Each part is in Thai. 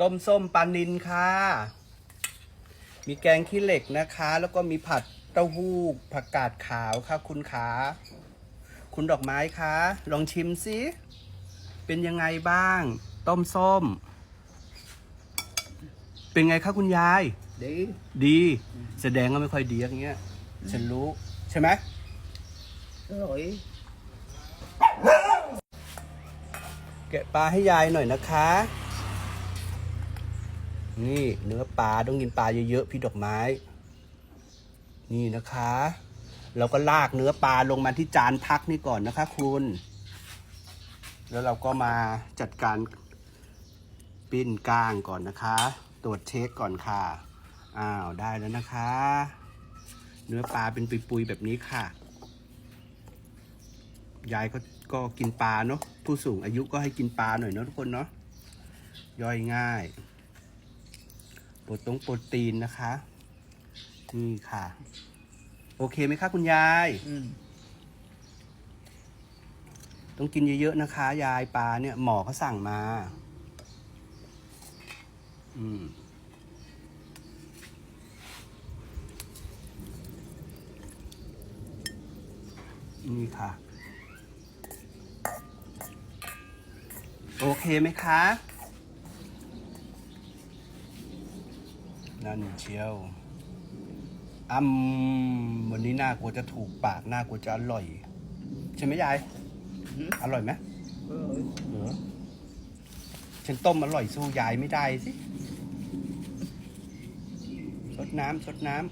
ต้มส้มปลานินค่ะ มีแกงขี้เหล็กนะคะ แล้วก็มีผัดเต้าหู้ผักกาดขาวค่ะ คุณขาคุณดอกไม้คะลองชิมสิ เป็นยังไงบ้าง ต้มส้ม เป็นไงคะคุณยาย ดี ดี แสดงว่าไม่ค่อยดีอย่างเงี้ย ฉันรู้ใช่ไหมอร่อย แกะปลาให้ยายหน่อยนะคะ นี่เนื้อปลาต้องกินปลาเยอะๆพี่ดอกไม้ นี่นะคะ เราก็ลากเนื้อปลาลงมาที่จานพักนี่ก่อนนะคะคุณ แล้วเราก็มาจัดการปิ้นก้างก่อนนะคะ ตรวจเช็คก่อนค่ะ อ้าวได้แล้วนะคะ เนื้อปลาเป็นปุยๆแบบนี้ค่ะยายก็ก็กินปลาเนาะผู้สูงอายุก็ให้กินปลาหน่อยเนาะทุกคนเนาะย่อยง่าย โปรตงโปรตีนนะคะ นี่ค่ะ โอเคไหมคะคุณยาย อืมต้องกินเยอะๆนะคะ ยายปลาเนี่ยหมอเขาสั่งมา อืม นี่ค่ะ โอเคไหมคะ นั่นเชียวอืมวันนี้น่ากลัวจะถูกปากน่ากลัวจะอร่อย ใช่ไหมยายอืมอร่อยไหมอร่อยเหรอฉันต้มอร่อยสู้ยายไม่ได้สิสดน้ำสดน้ำ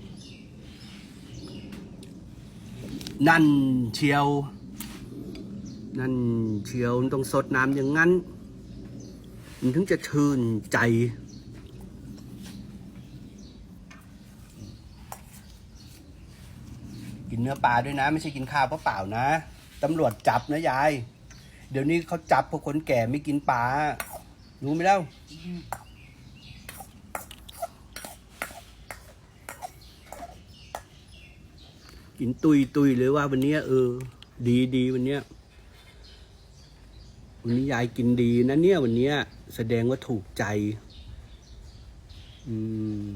นั่นเชียว นั่นเชียวต้องสดน้ำอย่างนั้น มันถึงจะชื่นใจ กิน เนื้อปลาด้วยนะ ไม่ใช่กินข้าวเปล่าๆนะตำรวจจับนะยาย เดี๋ยวนี้เขาจับพวกคนแก่ไม่กินปลารู้ไหมเล่ากินตุยตุยเลยว่าวันเนี้ยเออ ดีดีวันเนี้ยวันนี้ยายกินดีนะเนี่ยวันเนี้ยแสดงว่าถูกใจ อืม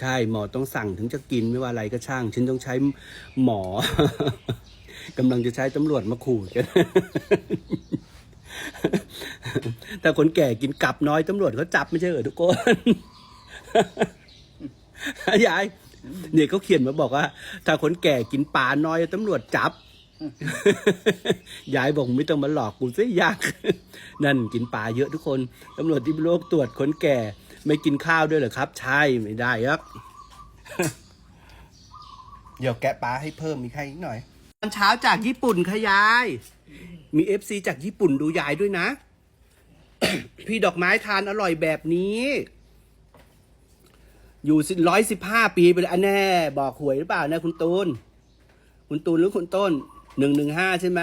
ใช่หมอต้องสั่งถึงจะกินไม่ว่าอะไรก็ช่าง ฉันต้องใช้หมอกำลังจะใช้ตำรวจมาขู่กันแต่คนแก่กินกลับน้อยตำรวจเขาจับไม่ใช่เหรอทุกคนยายเนี่ยเขาเขียนมาบอกว่า ถ้าคนแก่กินปลาน้อยตำรวจจับยายบอกไม่ต้องมาหลอกกูซิยาก นั่นกินปลาเยอะทุกคนตำรวจที่โลกตรวจคนแก่ ไม่กินข้าวด้วยเหรอครับ ใช่ไม่ได้ครับ เดี๋ยวแกะปลาให้เพิ่มมีใครอีกหน่อย ตอนเช้าจากญี่ปุ่นค่ะยาย มีเอฟซีจากญี่ปุ่นดูยายด้วยนะ พี่ดอกไม้ทานอร่อยแบบนี้ อยู่ร้อยสิบห้าปีไปเลยอันแน่ บอกหวยหรือเปล่านะคุณตูน คุณตูนหรือคุณต้นหนึ่งหนึ่งห้าใช่ไหม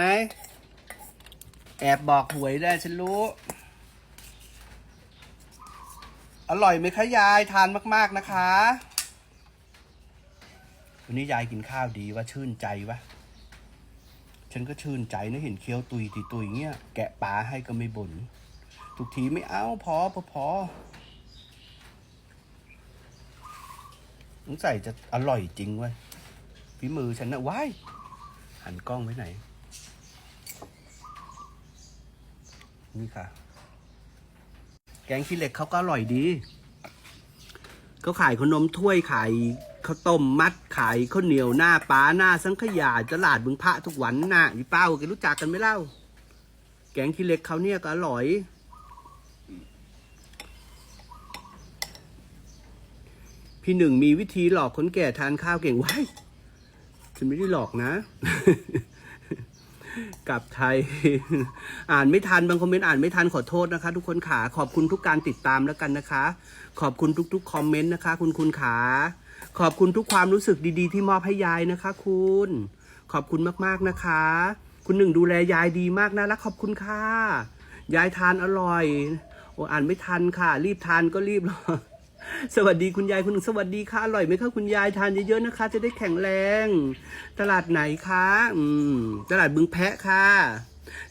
แอบบอกหวยได้ฉันรู้ อร่อยไหมคะยายทานมาก ๆนะคะ วันนี้ยายกินข้าวดีว่าชื่นใจวะฉันก็ชื่นใจนะเห็นเคี้ยวตุยตีตุยเงี้ยแกะปลาให้ก็ไม่บ่นทุกทีไม่เอาพอพอพอสงสัยจะอร่อยจริงเว้ยฝีมือฉันนะว้ายหันกล้องไว้ไหน นี่ค่ะ แกงขี้เหล็กเขาก็อร่อยดีเขาขายขนมถ้วยขายข้าวต้มมัดขายข้าวเหนียวหน้าป้าหน้าสังขยาตลาดบึงพระทุกวันน่ะพี่เป้าแกรู้จักกันไหมเล่า แกงขี้เหล็กเขาเนี่ยก็อร่อย พี่หนึ่งมีวิธีหลอกคนแก่ทานข้าวเก่งไว้ฉันไม่ได้หลอกนะ กับไทย อ่านไม่ทันบางคอมเมนต์อ่านไม่ทันขอโทษนะคะ ทุกคนขาขอบคุณทุกการติดตามแล้วกันนะคะ ขอบคุณทุกๆคอมเมนต์นะคะ คุณคุณขาขอบคุณทุกความรู้สึกดีๆ ที่มอบให้ยายนะคะ คุณ ขอบคุณมากๆนะคะ คุณหนึ่งดูแลยายดีมากนะแล้วขอบคุณค่ะยายทานอร่อยโอ้อ่านไม่ทันค่ะ รีบทานก็รีบ สวัสดีคุณยายคุณหนึ่งสวัสดีค่ะอร่อยไหมคะคุณยายทานเยอะๆนะคะ จะได้แข็งแรง ตลาดไหนคะอืมตลาดบึงแพะค่ะ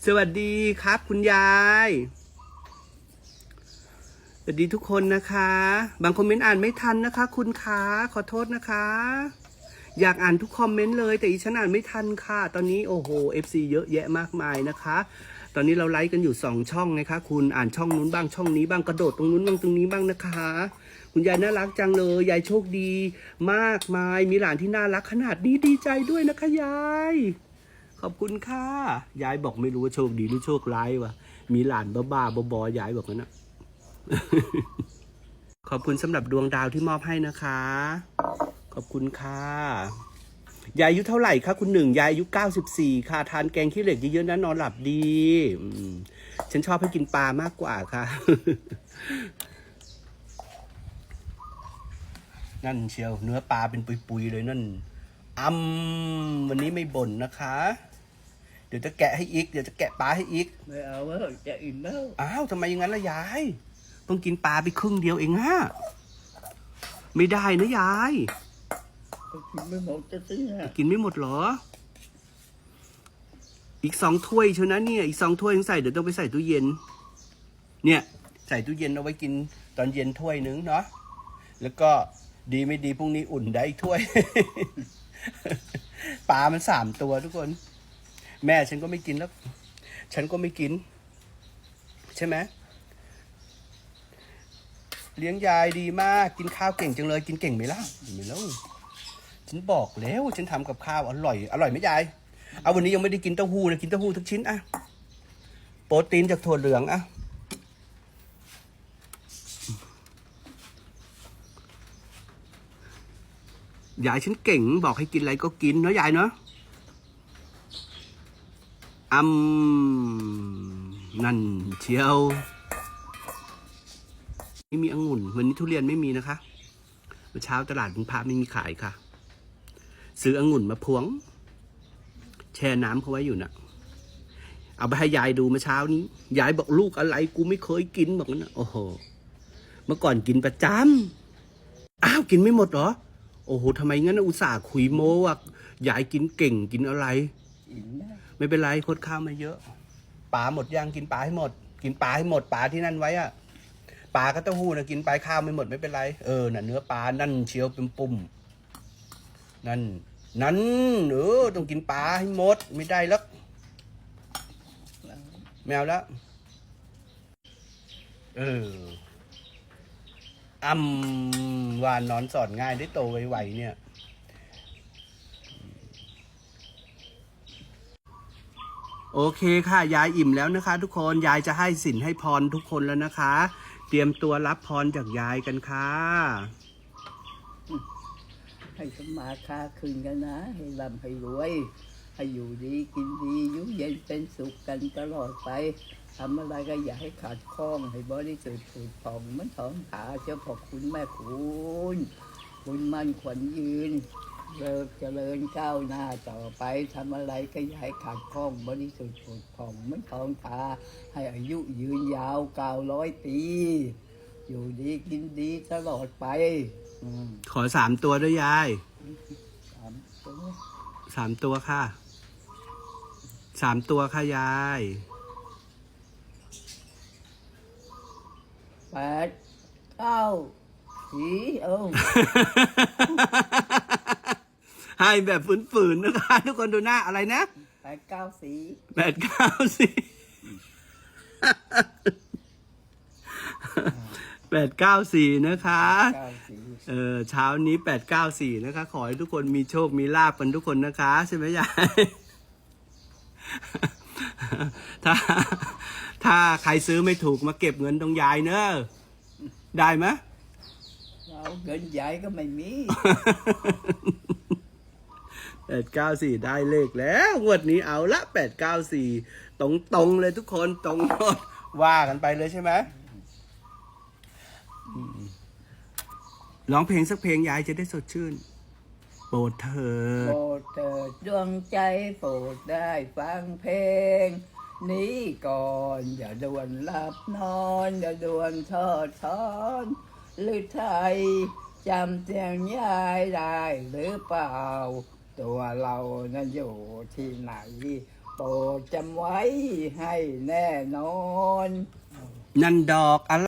สวัสดีครับ คุณยายสวัสดีทุกคนนะคะ บางคอมเมนต์อ่านไม่ทันนะคะ คุณคะขอโทษนะคะ อยากอ่านทุกคอมเมนต์เลย แต่อีฉันอ่านไม่ทันค่ะ ตอนนี้โอ้โห FC เยอะแยะมากมายนะคะตอนนี้เราไลฟ์กันอยู่ 2 ช่องนะคะ คุณอ่านช่องนู้นบ้างช่องนี้บ้างกระโดดตรงนู้นบ้างตรงนี้บ้างนะคะ คุณยายน่ารักจังเลย ยายโชคดี มากมาย มีหลานที่น่ารักขนาดนี้ดีใจด้วยนะคะยาย ขอบคุณค่ะ ยายบอกไม่รู้ว่าโชคดีหรือโชคร้ายวะมีหลานบ้าๆบอๆยายบอกงั้นนะขอบคุณสำหรับดวงดาวที่มอบให้นะคะ ขอบคุณค่ะยายอายุเท่าไหร่คะคุณหนึ่งยายอายุเก้าสิบสี่ค่ะ ทานแกงขี้เหล็กเยอะๆนะนอนหลับดีอืฉันชอบให้กินปลามากกว่าค่ะ นั่นเชียวเนื้อปลาเป็นปุยๆเลยนั่นอืมวันนี้ไม่บ่นนะคะ เดี๋ยวจะแกะให้อีก เดี๋ยวจะแกะปลาให้อีก ไม่เอาแล้วจะอิ่มแล้วอ้าวทำไมอย่างนั้นล่ะยายเพิ่งกินปลาไปครึ่งเดียวเองฮะไม่ได้นะยายก็กินไม่หมดจะสิฮะกินไม่หมดเหรอ อีกสองถ้วยเชียวนะเนี่ย อีกสองถ้วยยังใส่เดี๋ยวต้องไปใส่ตู้เย็น เนี่ย ใส่ตู้เย็นเอาไว้กินตอนเย็นถ้วยนึงเนาะแล้วก็ ดีไม่ดีพรุ่งนี้อุ่นได้อีกถ้วย ปลามันสามตัวทุกคน แม่ฉันก็ไม่กินแล้ว ฉันก็ไม่กิน ใช่ไหมเลี้ยงยายดีมากกินข้าวเก่งจังเลยกินเก่งไหมล่ะไม่แล้วฉันบอกแล้วฉันทำกับข้าวอร่อยอร่อยไหมยายเอาวันนี้ยังไม่ได้กินเต้าหู้นะกินเต้าหู้ทุกชิ้นอะโปรตีนจากถั่วเหลืองอะ ยายฉันเก่งบอกให้กินอะไรก็กินเนาะยายเนาะอืมนั่นเชียว ไม่มีองุ่น วันนี้ทุเรียนไม่มีนะคะเมื่อเช้าตลาดบุงพระไม่มีขายค่ะ ซื้อองุ่นมาพวง แช่น้ำเขาไว้อยู่น่ะ เอาไปให้ยายดูเมื่อเช้านี้ ยายบอกลูกอะไรกูไม่เคยกินบอกงั้นนะโอ้โห เมื่อก่อนกินประจำอ้าวกินไม่หมดเหรอ โอ้โหทำไมงั้นอุตส่าห์คุยโม้ว่ายายกินเก่งกินอะไรไม่เป็นไรคดข้าวมาเยอะปลาหมดยังกินปลาให้หมด กินปลาให้หมดปลาที่นั่นไว้อะปลาก็เต้าหู้นะกินไปข้าวไม่หมดไม่เป็นไรเออน่ะเนื้อปลานั่นเชียวเป็นปุ่มนั่นนั่นเออต้องกินปลาให้หมด ไม่ได้แล้วแมวแล้วเออ อำวานนอนสอนง่ายได้โตไวๆเนี่ย โอเคค่ะ ยายอิ่มแล้วนะคะ ทุกคนยายจะให้สินให้พรทุกคนแล้วนะคะ เตรียมตัวรับพรจากยายกันค่ะให้สมมาค้าคืนกันนะ ให้ร่ำให้รวย ให้อยู่ดีกินดีอยุ่เย็นเป็นสุขกันตลอดไป ทำอะไรก็อย่าให้ขาดข้องให้บริสุทธิ์ผุดผ่องเหมันท้องขาเจ้าพอคุณแม่คุณคุณมั่นขวัญยืนเลิกเจริญก้าวหน้าต่อไปทำอะไรก็อย่าให้ขาดข้องบริสุทธิ์ผุดผ่องเหมันท้องขาให้อายุยืนยาวเก้าร้อยปี อยู่ดีกินดีตลอดไปอืมขอสามตัวด้วยยายสามตัวสามตัวค่ะสามตัวค่ะยาย แปดเก้าสีเออ ให้แบบฝืนๆนะคะทุกคนดูหน้าอะไรนะแปดเก้าสีแปดเก้าสี่แปดเก้าสี่นะคะ เก้าสีเออเช้านี้แปดเก้าสี่นะคะ ขอให้ทุกคนมีโชคมีลาบกันทุกคนนะคะ ใช่ไหมยาย ถ้า ถ้าใครซื้อไม่ถูกมาเก็บเงินตรงยายเนอะได้ไหมเราเงินใหญ่ก็ไม่มีแปดเก้าสี่ได้เลขแล้วงวดนี้เอาละแปดเก้าสี่ตรงตรงๆเลยทุกคนตรงหมดว่ากันไปเลยใช่ไหมอืมร้องเพลงสักเพลงยายจะได้สดชื่น โปรดเธอโปรดเถิดดวงใจโปรดได้ฟังเพลง นี้ก่อน อย่าด่วนหลับนอน อย่าด่วนทอดทอนหรือไทยจำเสียงยายได้หรือเปล่า ตัวเรานั้นอยู่ที่ไหน โปรดจำไว้ให้แน่นอน นันดอกอะไร